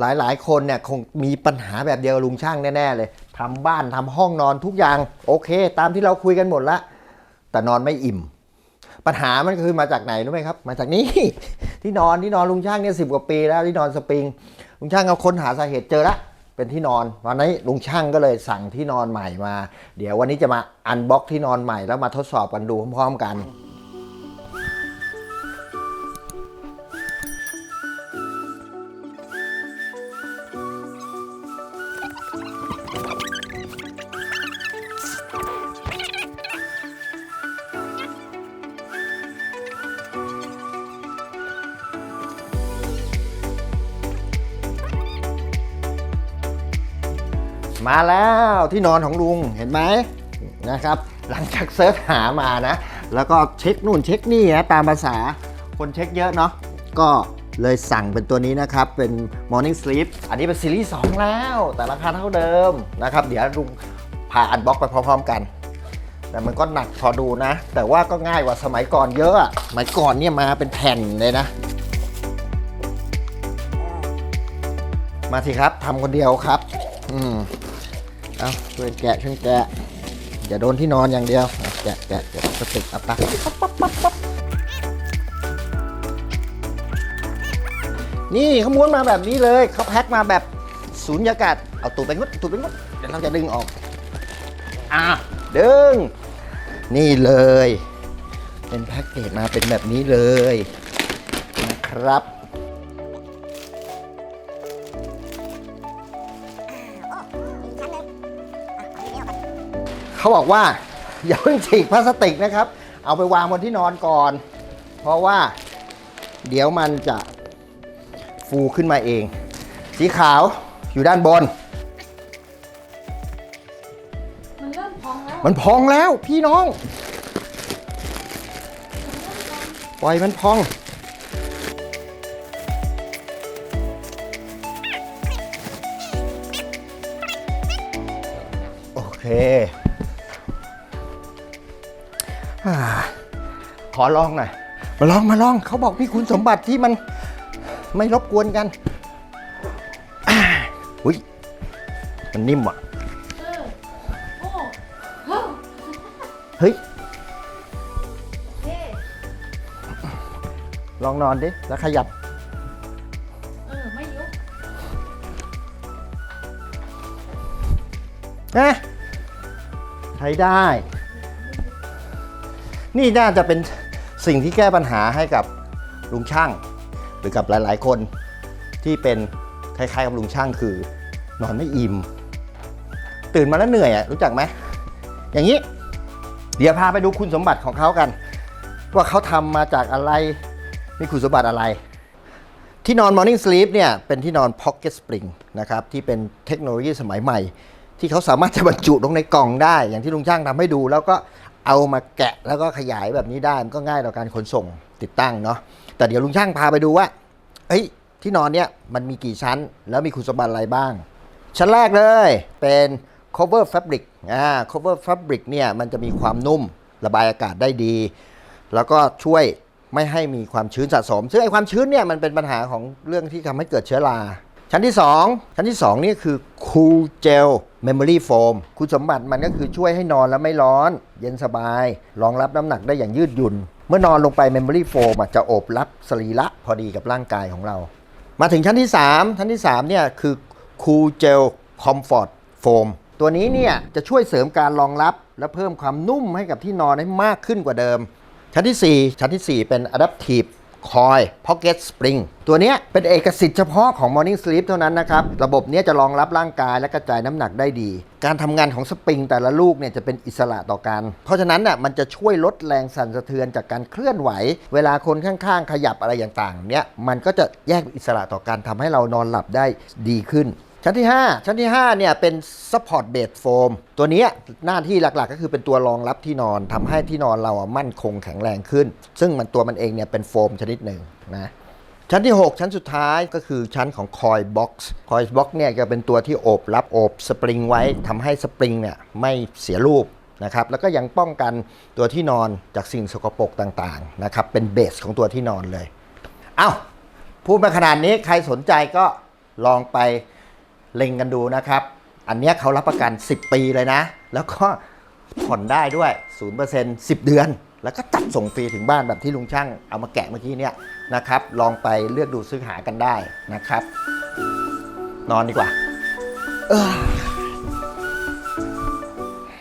หลายๆ คนเนี่ยคงมีปัญหาแบบเดียวลุงช่างแน่ๆเลยทำบ้านทำห้องนอนทุกอย่างโอเค ตามที่เราคุยกันหมดละ แต่นอนไม่อิ่ม ปัญหามันคือมาจากไหนรู้ไหมครับ มาจากนี้ที่นอนที่นอนลุงช่างเนี่ยสิบกว่าปีแล้วที่นอนสปริงลุงช่างเอาค้นหาสาเหตุเจอละเป็นที่นอนวันนี้ลุงช่างก็เลยสั่งที่นอนใหม่มา เดี๋ยววันนี้จะมาอันบ็อกที่นอนใหม่แล้วมาทดสอบกันดูพร้อมๆกัน มาแล้วที่นอนของลุงเห็นไหมนะครับ หลังจากเซิร์ชหามานะ แล้วก็เช็คนู่นเช็คนี่นะตามภาษาคนเช็คเยอะเนาะก็เลยสั่งเป็นตัวนี้นะครับ เป็น Morning Sleep อันนี้เป็นซีรีส์2แล้ว แต่ราคาเท่าเดิมนะครับ เดี๋ยวลุงพาอันบ็อกไปพร้อมๆกัน แต่มันก็หนักพอดูนะ แต่ว่าก็ง่ายกว่าสมัยก่อนเยอะสมัยก่อนเนี่ยมาเป็นแผ่นเลยนะ มาสิครับทำคนเดียวครับ อืม เอาช่วยแกะช่วยแกะอย่าโดนที่นอนอย่างเดียวเอาแกะแกะแกะสติกเอาไปนี่เขาม้วนมาแบบนี้เลยเขาแพ็คมาแบบศูนยากาศเอาตูดไปงดตูดไปงดเดี๋ยวเราจะดึงออกอะดึง นี่เลย เป็นแพ็กเกจมาเป็นแบบนี้เลยนะครับ เขาบอกว่า อย่าเพิ่งฉีกพลาสติกนะครับ เอาไปวางบนที่นอนก่อน เพราะว่าเดี๋ยวมันจะฟูขึ้นมาเอง สีขาวอยู่ด้านบน มันเริ่มพองแล้วมันพองแล้วพี่น้อง ปล่อยมันพอง โอเคอ่า ขอลองหน่อย มาลองมาลอง เขาบอกมีคุณสมบัติที่มันไม่รบกวนกันอ่าอุ้ยมันนิ่มอะเออโอ้เฮ้ยเฮ้ยเท่ลองนอนดิ แล้วขยับ เออ ไม่ยุบนะใช้ได้ นี่น่าจะเป็นสิ่งที่แก้ปัญหาให้กับลุงช่าง หรือกับหลาย ๆ คนที่เป็นคล้ายๆกับลุงช่างคือนอนไม่อิ่ม ตื่นมาแล้วเหนื่อยอะรู้จักไหมอย่างนี้ เดี๋ยวพาไปดูคุณสมบัติของเขากัน ว่าเขาทำมาจากอะไรมีคุณสมบัติอะไร ที่นอน Morning Sleep เนี่ยเป็นที่นอน Pocket Spring นะครับที่เป็นเทคโนโลยีสมัยใหม่ ที่เขาสามารถจะบรรจุลงในกล่องได้ อย่างที่ลุงช่างทำให้ดู แล้วก็ เอามาแกะแล้วก็ขยายแบบนี้ได้มันก็ง่ายต่อการขนส่งติดตั้งเนาะแต่เดี๋ยวลุงช่างพาไปดูว่าเฮ้ยที่นอนเนี่ยมันมีกี่ชั้น แล้วมีคุณสมบัติอะไรบ้าง ชั้นแรกเลยเป็น cover fabric อ่า cover fabric เนี่ยมันจะมีความนุ่มระบายอากาศได้ดี แล้วก็ช่วยไม่ให้มีความชื้นสะสม ซึ่งไอความชื้นเนี่ยมันเป็นปัญหาของเรื่องที่ทำให้เกิดเชื้อรา ชั้นที่ 2 ชั้นที่ 2 นี่คือ cool gel memory foam คุณสมบัติมันก็คือช่วยให้นอนแล้วไม่ร้อน เย็นสบาย รองรับน้ำหนักได้อย่างยืดหยุ่น เมื่อนอนลงไป memory foam จะโอบรับสรีระพอดีกับร่างกายของเรา มาถึงชั้นที่ 3 ชั้นที่ 3 เนี่ยคือ Cool Gel Comfort Foam ตัวนี้เนี่ยจะช่วยเสริมการรองรับ และเพิ่มความนุ่มให้กับที่นอนให้มากขึ้นกว่าเดิม ชั้นที่ 4 ชั้นทีสี่4 เป็น Adaptive คอย Pocket Spring ตัวนี้เป็นเอกสิทธิ์เฉพาะของ Morning Sleep เท่านั้นนะครับ ระบบนี้จะรองรับร่างกายและกระจายน้ำหนักได้ดี การทำงานของสปริงแต่ละลูกเนี่ยจะเป็นอิสระต่อกัน เพราะฉะนั้นน่ะมันจะช่วยลดแรงสั่นสะเทือนจากการเคลื่อนไหว เวลาคนข้างๆ ขยับอะไรต่างๆเนี่ยมันก็จะแยกอิสระต่อกันทำให้เรานอนหลับได้ดีขึ้น ชั้นที่ 5 ชั้นที่5เนี่ยเป็น support bed foam ตัวนี้หน้าที่หลักๆ ก็คือเป็นตัวรองรับที่นอนทำให้ที่นอนเราอะมั่นคงแข็งแรงขึ้น ซึ่งมันตัวมันเองเนี่ยเป็นโฟมชนิดหนึ่งนะชั้นที่ 6 ชั้นสุดท้ายก็คือชั้นของ coil box coil box เนี่ยจะเป็นตัวที่โอบรับโอบสปริงไว้ทำให้สปริงเนี่ยไม่เสียรูปนะครับแล้วก็ยังป้องกันตัวที่นอนจากสิ่งสกปรกต่างๆนะครับเป็นเบสของตัวที่นอนเลย เอ้าพูดมาขนาดนี้ใครสนใจก็ลองไป เล็งกันดูนะครับ อันนี้เขารับประกัน 10 ปีเลยนะ แล้วก็ผ่อนได้ด้วย 0% 10 เดือน แล้วก็จัดส่งฟรีถึงบ้านแบบที่ลุงช่างเอามาแกะเมื่อกี้เนี่ยนะครับ ลองไปเลือกดูซื้อหากันได้นะครับ นอนดีกว่า เออ